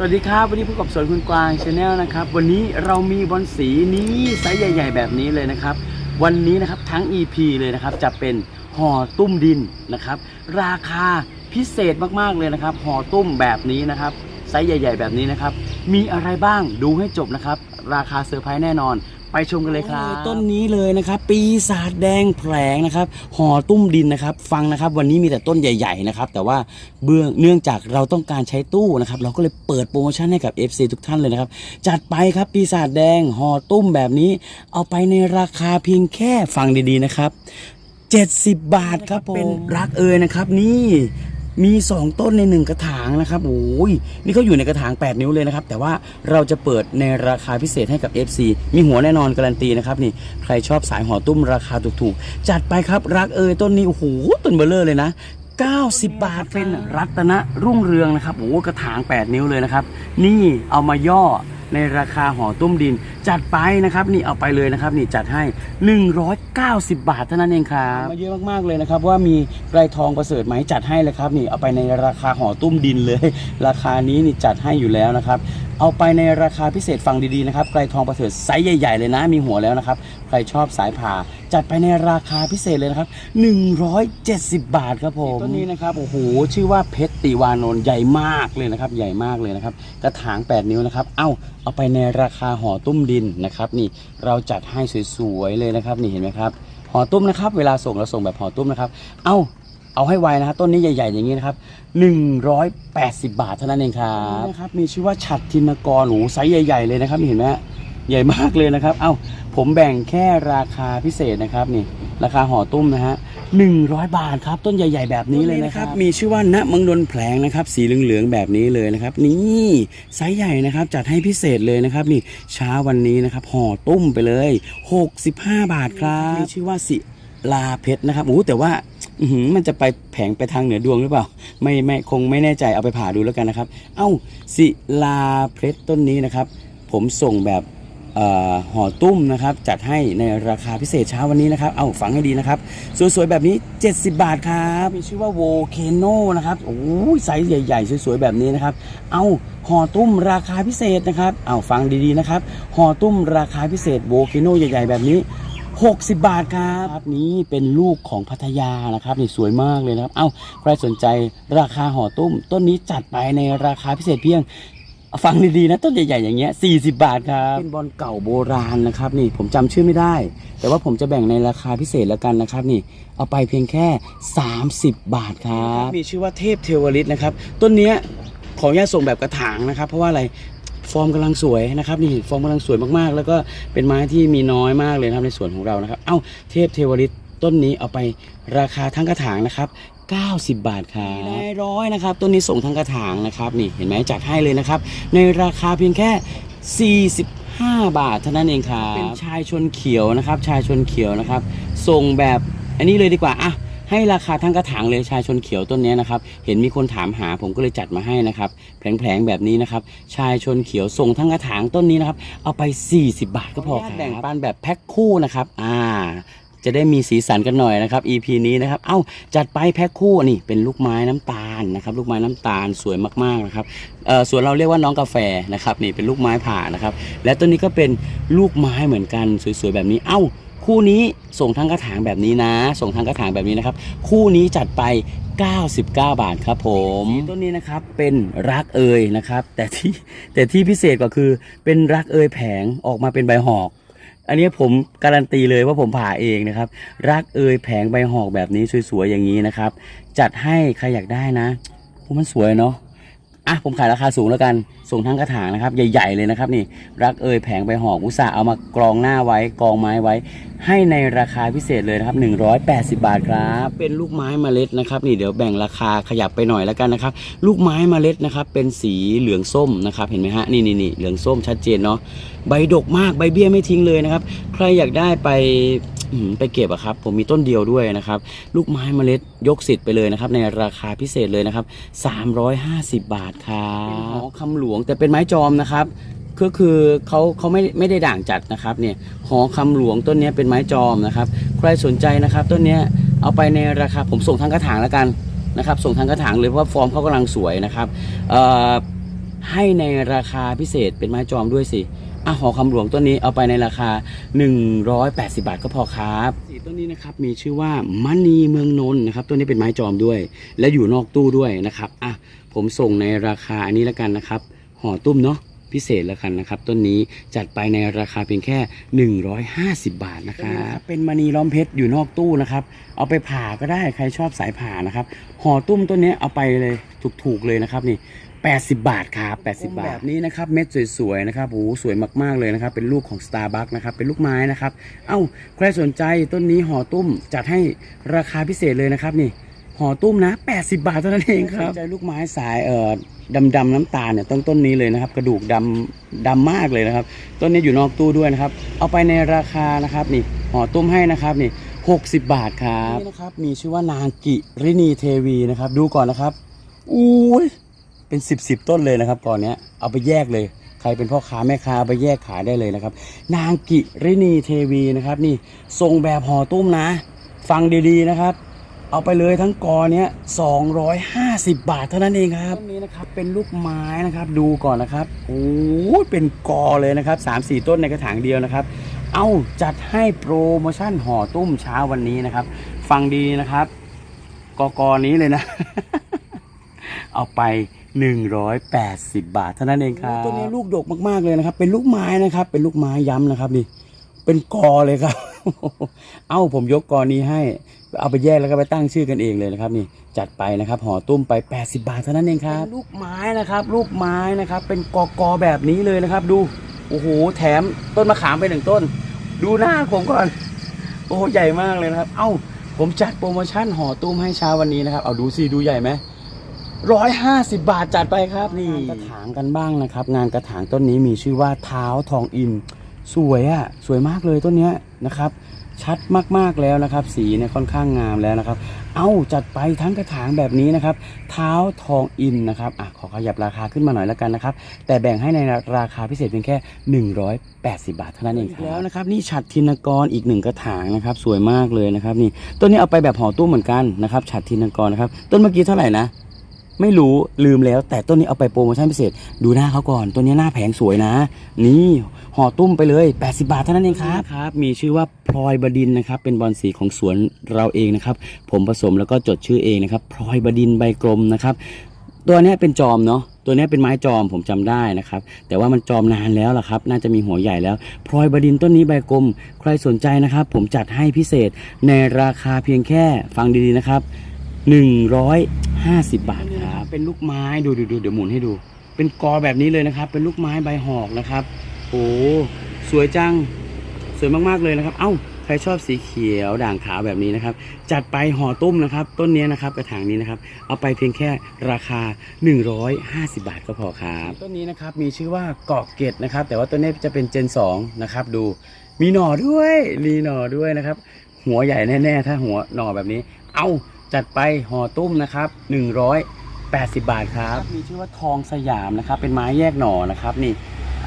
สวัสดีครับ วันนี้พบกับสวนคุณกวางชาแนลนะครับ วันนี้เรามีบอลสีนี้ไซส์ใหญ่ ๆ แบบนี้เลยนะครับ วันนี้นะครับทั้ง EP เลยนะครับจะเป็นห่อตุ้มดินนะครับ ราคาพิเศษมากๆเลยนะครับห่อตุ้มแบบนี้นะครับไซส์ใหญ่ ๆ แบบนี้นะครับ มีอะไรบ้างดูให้จบนะครับ ราคาเซอร์ไพรส์แน่นอน ไปชมกันเลยครับต้นนี้เลยนะครับปีศาจแดงแผลงนะครับห่อตุ้มดินนะครับ ฟังนะครับ วันนี้มีแต่ต้นใหญ่ ๆนะครับ แต่ว่าเบื้องเนื่องจากเราต้องการใช้ตู้นะครับ เราก็เลยเปิดโปรโมชั่นให้กับ FC ทุกท่านเลยนะครับ จัดไปครับปีศาจแดงห่อตุ้มแบบนี้ เอาไปในราคาเพียงแค่ฟังดีๆนะครับ70 บาทครับผมเป็นรักเอยนะครับ นี่ มี 2 ต้นใน 1 กระถางนะครับโอ้ยนี่เขาอยู่ในกระถาง 8 นิ้วเลยนะครับ แต่ว่าเราจะเปิดในราคาพิเศษให้กับ FC มีหัวแน่นอนการันตีนะครับนี่ใครชอบสายห่อตุ้มราคาถูกๆ จัดไปครับรักเอยต้นนี้โอ้โหต้นเบลเลอร์เลยนะ90 บาทเป็นรัตนะรุ่งเรืองนะครับโอ้กระถาง 8 นิ้วเลยนะครับ นี่เอามาย่อ ในราคาห่อตุ้มดิน จัดไปนะครับนี่เอาไปเลยนะครับ นี่จัดให้ 190 บาทเท่านั้นเองครับมาเยอะมากๆเลยนะครับ ว่ามีไกรทองประเสริฐไหมจัดให้เลยครับนี่เอาไปในราคาห่อตุ้มดินเลย ราคานี้นี่จัดให้อยู่แล้วนะครับ เอาไปในราคาพิเศษฟังดีๆนะครับไกรทองประเสริฐไซส์ใหญ่ ๆ เลยนะ มีหัวแล้วนะครับ ใครชอบสายผ่าจัดไปในราคาพิเศษเลยนะครับ 170 บาทครับผมต้นนี้นะครับโอ้โหชื่อว่าเพชรติวานนท์ใหญ่มากเลยนะครับ ใหญ่มากเลยนะครับ กระถาง 8 นิ้วนะครับ เอ้า เอาไปในราคาห่อตุ้มดินนะครับนี่เราจัดให้สวยๆเลยนะครับนี่เห็นไหมครับห่อตุ้มนะครับ เวลาส่งเราส่งแบบห่อตุ้มนะครับ เอ้า เอาให้ไวนะครับต้นนี้ใหญ่ๆ อย่างนี้นะครับ180 บาทเท่านั้นเองครับนะครับมีชื่อว่าฉัดทินกรหนูไซส์ใหญ่ ๆ เลยนะครับนี่เห็นไหมฮะใหญ่มากเลยนะครับ เอ้าผมแบ่งแค่ราคาพิเศษนะครับนี่ราคาห่อตุ้มนะฮะ100 บาทครับ ต้นใหญ่ ๆ แบบนี้เลยนะครับ มีชื่อว่าณเมังดนแผลงนะครับ สีเหลืองๆแบบนี้เลยนะครับ นี่ไซส์ใหญ่นะครับ จัดให้พิเศษเลยนะครับ นี่เช้าวันนี้นะครับห่อตุ้มไปเลย 65 บาทครับมีชื่อว่าสิลาเพชรนะครับโอ้แต่ว่าอื้อหือ มันจะไปแผงไปทางเหนือดวงหรือเปล่า ไม่ไม่คงไม่แน่ใจเอาไปผ่าดูแล้วกันนะครับ เอ้าศิลาเพชรต้นนี้นะครับ ผมส่งแบบห่อตุ้มนะครับ จัดให้ในราคาพิเศษเช้าวันนี้นะครับ เอาฟังให้ดีนะครับ สวยๆ แบบนี้ 70 บาทครับมีชื่อว่าโวเคโนนะครับโอ้ยไซส์ใหญ่ๆ สวยๆ แบบนี้นะครับ เอาห่อตุ้มราคาพิเศษนะครับ เอาฟังดีๆ นะครับห่อตุ้มราคาพิเศษโวเคโนใหญ่ๆ แบบนี้ 60 บาทครับนี่เป็นลูกของพัทยานะครับนี่สวยมากเลยนะครับ เอ้าใครสนใจราคาห่อตุ้ม ต้นนี้จัดไปในราคาพิเศษเพียงฟังดีๆนะต้นใหญ่ๆอย่างเงี้ย40 บาทครับเป็นบอลเก่าโบราณนะครับนี่ผมจำชื่อไม่ได้ แต่ว่าผมจะแบ่งในราคาพิเศษแล้วกันนะครับนี่เอาไปเพียงแค่ 30 บาทครับ มีชื่อว่าเทพเทวฤทธิ์นะครับ ต้นเนี้ยขออนุญาตส่งแบบกระถางนะครับ เพราะว่าอะไร ฟอร์มกำลังสวยนะครับนี่ฟอร์มกำลังสวยมากๆ แล้วก็เป็นไม้ที่มีน้อยมากเลยนะครับในสวนของเรานะครับ เอ้าเทพเทวฤทธิ์ต้นนี้เอาไปราคาทั้งกระถางนะครับ90 บาทครับได้ร้อยนะครับต้นนี้ส่งทั้งกระถางนะครับนี่เห็นไหมจัดให้เลยนะครับในราคาเพียงแค่ 45 บาทเท่านั้นเองครับเป็นชายชนเขียวนะครับ ชายชนเขียวนะครับส่งแบบอันนี้เลยดีกว่าอะ ให้ราคาทั้งกระถางเลยชายชนเขียวต้นนี้นะครับ เห็นมีคนถามหาผมก็เลยจัดมาให้นะครับแผลงๆแบบนี้นะครับ ชายชนเขียวส่งทั้งกระถางต้นนี้นะครับ เอาไป 40 บาทก็พอครับแบ่งปันแบบแพ็คคู่นะครับ อ่า จะได้มีสีสันกันหน่อยนะครับ EP นี้นะครับ เอ้าจัดไปแพ็คคู่นี่เป็นลูกไม้น้ำตาลนะครับ ลูกไม้น้ำตาลสวยมากๆนะครับเออส่วนเราเรียกว่าน้องกาแฟนะครับนี่เป็นลูกไม้ผ่านะครับ และต้นนี้ก็เป็นลูกไม้เหมือนกันสวยๆแบบนี้ เอ้า คู่นี้ส่งทั้งกระถางแบบนี้นะ ส่งทั้งกระถางแบบนี้นะครับ คู่นี้จัดไป 99 บาทครับผมต้นนี้นะครับเป็นรักเอยนะครับ แต่ที่แต่ที่พิเศษก็คือเป็นรักเอยแผงออกมาเป็นใบหอก อันนี้ผมการันตีเลยว่าผมผ่าเองนะครับ รักเอยแผงใบหอกแบบนี้สวยๆอย่างนี้นะครับ จัดให้ใครอยากได้นะมันสวยเนาะอะผมขายราคาสูงแล้วกัน ส่งทั้งกระถางนะครับ ใหญ่ ๆ เลยนะครับนี่รักเอยแผงใบหอกอุตส่าห์เอามากรองหน้าไว้กองไม้ไว้ ให้ในราคาพิเศษเลยนะครับ 180 บาทครับ เป็นลูกไม้เมล็ดนะครับนี่เดี๋ยวแบ่งราคาขยับไปหน่อยแล้วกันนะครับ ลูกไม้เมล็ดนะครับ เป็นสีเหลืองส้มนะครับ เห็นไหมฮะนี่นี่นี่เหลืองส้มชัดเจนเนาะใบดกมากใบเบี้ยไม่ทิ้งเลยนะครับ ใครอยากได้ไป ไปเก็บอะครับ ผมมีต้นเดียวด้วยนะครับ ลูกไม้เมล็ดยกสิทธิ์ไปเลยนะครับ ในราคาพิเศษเลยนะครับ 350 บาทครับเป็นหอคำหลวงแต่เป็นไม้จอมนะครับก็คือเขาเขาไม่ไม่ได้ด่างจัดนะครับเนี่ยหอคำหลวงต้นนี้เป็นไม้จอมนะครับ ใครสนใจนะครับ ต้นนี้เอาไปในราคาผมส่งทั้งกระถางแล้วกันนะครับ ส่งทั้งกระถางเลยเพราะฟอร์มเขากำลังสวยนะครับให้ในราคาพิเศษเป็นไม้จอมด้วยสิ อะหอคำหลวงต้นนี้เอาไปในราคา 180 บาทก็พอครับสีต้นนี้นะครับมีชื่อว่ามณีเมืองนนท์นะครับต้นนี้เป็นไม้จอมด้วย และอยู่นอกตู้ด้วยนะครับอะผมส่งในราคาอันนี้แล้วกันนะครับห่อตุ้มเนาะพิเศษแล้วกันนะครับ ต้นนี้จัดไปในราคาเพียงแค่ 150 บาทนะครับเป็นมณีล้อมเพชรอยู่นอกตู้นะครับ เอาไปผ่าก็ได้ใครชอบสายผ่านะครับห่อตุ้มต้นนี้เอาไปเลยถูกๆเลยนะครับนี่ 80 บาทครับ 80 บาทแบบนี้นะครับเม็ดสวยๆนะครับโอ้โหสวยมากๆเลยนะครับ เป็นลูกของ Starbucks นะครับ เป็นลูกไม้นะครับ เอ้าใครสนใจต้นนี้ห่อตุ้มจัดให้ราคาพิเศษเลยนะครับนี่ห่อตุ้มนะ 80 บาทเท่านั้นเองครับสนใจลูกไม้สายเอ่อดำๆน้ำตาลเนี่ยต้นต้นนี้เลยนะครับ กระดูกดำดำมากเลยนะครับ ต้นนี้อยู่นอกตู้ด้วยนะครับ เอาไปในราคานะครับนี่ห่อตุ้มให้นะครับนี่ 60 บาทครับนี่นะครับมีชื่อว่านางกิรินีเทวีนะครับ ดูก่อนนะครับ อุ้ย เป็นสิบสิบต้นเลยนะครับก่อนเนี้ยเอาไปแยกเลย ใครเป็นพ่อค้าแม่ค้าเอาไปแยกขายได้เลยนะครับ นางกิรินีเทวีนะครับ นี่ทรงแบบห่อตุ้มนะ ฟังดีๆนะครับ เอาไปเลยทั้งกอเนี้ย250บบาทเท่านั้นเองครับต้นนี้นะครับเป็นลูกไม้นะครับ ดูก่อนนะครับโอ้ยเป็นกอเลยนะครับ3 4ต้นในกระถางเดียวนะครับ เอาจัดให้โปรโมชั่นห่อตุ้มเช้าวันนี้นะครับ ฟังดีนะครับกอกอนี้เลยนะ เอาไป 180 บาท เท่านั้นเองครับตัวนี้ลูกดกมากๆเลยนะครับ เป็นลูกไม้นะครับ เป็นลูกไม้ย้ำนะครับนี่เป็นกอเลยครับ เอ้าผมยกกอนี้ให้ เอาไปแยกแล้วก็ไปตั้งชื่อกันเองเลยนะครับนี่จัดไปนะครับห่อตุ้มไป 80 บาทเท่านั้นเองครับลูกไม้นะครับ ลูกไม้นะครับ เป็นกอกอแบบนี้เลยนะครับ ดูโอ้โหแถมต้นมะขามไปหนึ่งต้น ดูหน้าผมก่อน โอ้โหใหญ่มากเลยนะครับ เอ้าผมจัดโปรโมชั่นห่อตุ้มให้เช้าวันนี้นะครับ เอาดูสิดูใหญ่ไหม ร้อยห้าสิบบาทจัดไปครับนี่กระถางกันบ้างนะครับ งานกระถางต้นนี้มีชื่อว่าเท้าทองอิน สวยอะสวยมากเลยต้นเนี้ยนะครับ ชัดมากๆแล้วนะครับ สีเนี่ยค่อนข้างงามแล้วนะครับ เอาจัดไปทั้งกระถางแบบนี้นะครับ เท้าทองอินนะครับอะขอขยับราคาขึ้นมาหน่อยแล้วกันนะครับ แต่แบ่งให้ในราคาพิเศษเพียงแค่ 180 บาทเท่านั้นเองครับแล้วนะครับนี่ฉัดทินกรอีกหนึ่งกระถางนะครับ สวยมากเลยนะครับนี่ต้นนี้เอาไปแบบห่อตู้มเหมือนกันนะครับฉัดทินกรนะครับต้นเมื่อกี้เท่าไหร่นะ ไม่รู้ลืมแล้วแต่ต้นนี้เอาไปโปรโมชั่นพิเศษ ดูหน้าเขาก่อนต้นนี้หน้าแผงสวยนะ นี่ห่อตุ้มไปเลย 80 บาทเท่านั้นเองครับครับมีชื่อว่าพลอยบดินนะครับเป็นบอลสีของสวนเราเองนะครับผมผสมแล้วก็จดชื่อเองนะครับพลอยบดินใบกลมนะครับตัวนี้เป็นจอมเนาะตัวนี้เป็นไม้จอมผมจำได้นะครับ แต่ว่ามันจอมนานแล้วล่ะครับ น่าจะมีหัวใหญ่แล้ว พลอยบดินต้นนี้ใบกลม ใครสนใจนะครับ ผมจัดให้พิเศษในราคาเพียงแค่ฟังดีๆนะครับ 150 บาทครับ เป็นลูกไม้ดูดูดูเดี๋ยวหมุนให้ดู เป็นกอแบบนี้เลยนะครับ เป็นลูกไม้ใบหอกนะครับโอ้สวยจัง สวยมากๆเลยนะครับ เอ้าใครชอบสีเขียวด่างขาวแบบนี้นะครับ จัดไปห่อตุ้มนะครับ ต้นนี้นะครับกระถางนี้นะครับ เอาไปเพียงแค่ราคา 150 บาทก็พอครับต้นนี้นะครับมีชื่อว่าเกาะเกตนะครับ แต่ว่าต้นนี้จะเป็นเจน2นะครับดูมีหน่อด้วยมีหน่อด้วยนะครับ หัวใหญ่แน่ๆถ้าหัวหน่อแบบนี้ เอา จัดไปห่อตุ้มนะครับ180 บาทครับมีชื่อว่าทองสยามนะครับ เป็นไม้แยกหน่อนะครับนี่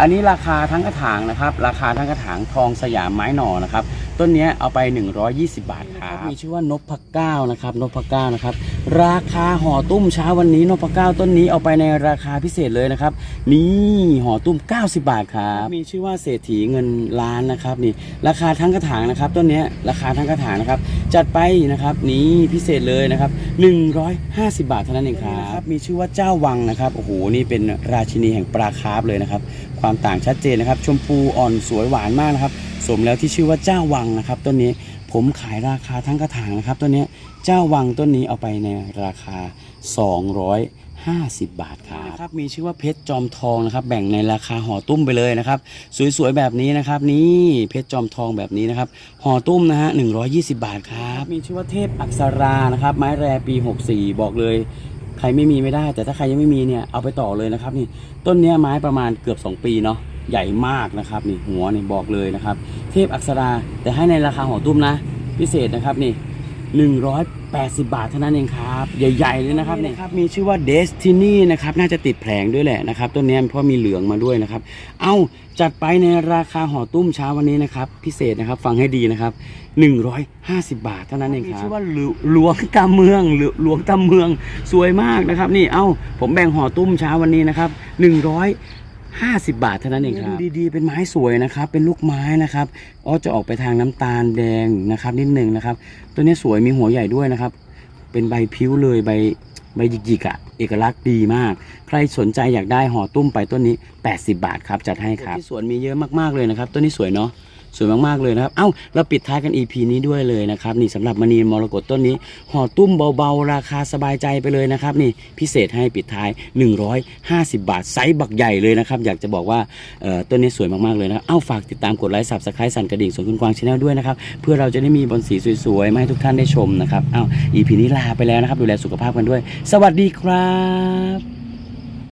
อันนี้ราคาทั้งกระถางนะครับ ราคาทั้งกระถางทองสยามไม้หน่อนะครับ ต้นเนี้ยเอาไป 120 บาทครับมีชื่อว่านพเก้านะครับนพเก้านะครับ ราคาห่อตุ้มเช้าวันนี้นพเก้าต้นนี้เอาไปในราคาพิเศษเลยนะครับ นี่ห่อตุ้ม 90 บาทครับมีชื่อว่าเศรษฐีเงินล้านนะครับนี่ราคาทั้งกระถางนะครับต้นเนี้ยราคาทั้งกระถางนะครับ จัดไปนะครับนี่พิเศษเลยนะครับ150 บาทเท่านั้นเองครับมีชื่อว่าเจ้าวังนะครับโอ้โหนี่เป็นราชินีแห่งปลาคาร์ฟเลยนะครับความต่างชัดเจนนะครับ ชมพูอ่อนสวยหวานมากนะครับ สมแล้วที่ชื่อว่าเจ้าวังนะครับต้นนี้ผมขายราคาทั้งกระถางนะครับต้นนี้เจ้าวังต้นนี้เอาไปในราคา 250 บาทครับมีชื่อว่าเพชรจอมทองนะครับ แบ่งในราคาห่อตุ้มไปเลยนะครับ สวยๆแบบนี้นะครับนี่เพชรจอมทองแบบนี้นะครับห่อตุ้มนะฮะ120 บาทครับมีชื่อว่าเทพอักษรานะครับ ไม้แรปี 64 บอกเลยใครไม่มีไม่ได้ แต่ถ้าใครยังไม่มีเนี่ยเอาไปต่อเลยนะครับนี่ต้นเนี้ยไม้ประมาณเกือบ 2 ปีเนาะ ใหญ่มากนะครับนี่หัวนี่บอกเลยนะครับ เทพอักษราแต่ให้ในราคาห่อตุ้มนะ พิเศษนะครับนี่ 180 บาทเท่านั้นเองครับ ใหญ่ ๆ เลยนะครับนี่ครับมีชื่อว่า Destiny นะครับน่าจะติดแผงด้วยแหละนะครับต้นนี้เพราะมีเหลืองมาด้วยนะครับ เอาจัดไปในราคาห่อตุ้มเช้าวันนี้นะครับ พิเศษนะครับฟังให้ดีนะครับ 150 บาทเท่านั้นเองครับมีชื่อว่าหลวหลวงตาเมืองหรือหลวงตาเมืองสวยมากนะครับ นี่เอ้าผมแบ่งห่อตุ้มเช้าวันนี้นะครับ 150 บาทเท่านั้นเองครับดูดีๆ เป็นไม้สวยนะครับ เป็นลูกไม้นะครับอ๋อจะออกไปทางน้ำตาลแดงนะครับนิดหนึ่งนะครับ ตัวนี้สวยมีหัวใหญ่ด้วยนะครับ เป็นใบพิ้วเลยใบใบหยิกๆอะ่ะเอกลักษณ์ดีมาก ใครสนใจอยากได้ห่อตุ้มไปต้นนี้ 80 บาทครับจัดให้ครับที่สวนมีเยอะมากๆเลยนะครับต้นนี้สวยเนาะ สวยมากๆเลยนะครับ เอ้า เราปิดท้ายกัน EP นี้ด้วยเลยนะครับ นี่สำหรับมณีมรกตต้นนี้ห่อตุ้มเบาๆ ราคาสบายใจไปเลยนะครับ นี่พิเศษให้ปิดท้าย 150 บาทไซส์บักใหญ่เลยนะครับ อยากจะบอกว่าต้นนี้สวยมากๆเลยนะเอ้าฝากติดตามกดไลค์สับสไครต์สั่นกระดิ่งส่วนคุณกวางชาแนลด้วยนะครับ เพื่อเราจะได้มีบอลสีสวยๆมาให้ทุกท่านได้ชมนะครับ เอ้า EP นี้ลาไปแล้วนะครับ ดูแลสุขภาพกันด้วย สวัสดีครับ